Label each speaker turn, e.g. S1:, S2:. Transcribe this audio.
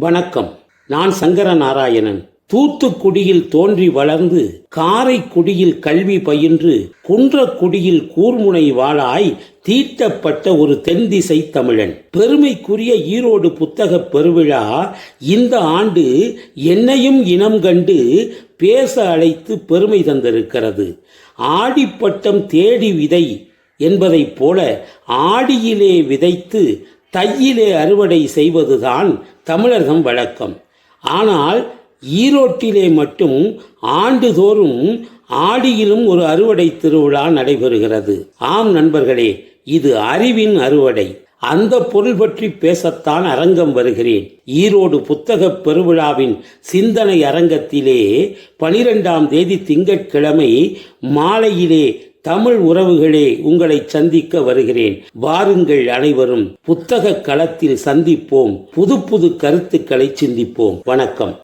S1: வணக்கம். நான் சங்கர நாராயணன் தூத்துக்குடியில் தோன்றி வளர்ந்து காரைக்குடியில் கல்வி பயின்று குன்றக்குடியில் கூர்முனை வாளாய் தீட்டப்பட்ட ஒரு தென்திசை தமிழன். பெருமைக்குரிய ஈரோடு புத்தகப் பெருவிழா இந்த ஆண்டு என்னையும் இனம் கண்டு பேச அழைத்து பெருமை தந்திருக்கிறது. ஆடிப்பட்டம் தேடி விதை என்பதைப் போல ஆடியிலே விதைத்து தையிலே அறுவடை செய்வதுதான் தமிழர்தம் வழக்கம். ஆனால் ஈரோட்டிலே மட்டும் ஆண்டுதோறும் ஆடியிலும் ஒரு அறுவடை திருவிழா நடைபெறுகிறது. ஆம் நண்பர்களே இது அறிவின் அறுவடை. அந்த பொருள் பற்றி பேசத்தான் அரங்கம் வருகிறேன். ஈரோடு புத்தகப் பெருவிழாவின் சிந்தனை அரங்கத்திலே பனிரெண்டாம் தேதி திங்கட்கிழமை மாலையிலே தமிழ் உறவுகளே உங்களை சந்திக்க வருகிறேன். வாருங்கள் அனைவரும் புத்தக களத்தில் சந்திப்போம். புது புது கருத்துக்களை சிந்திப்போம். வணக்கம்.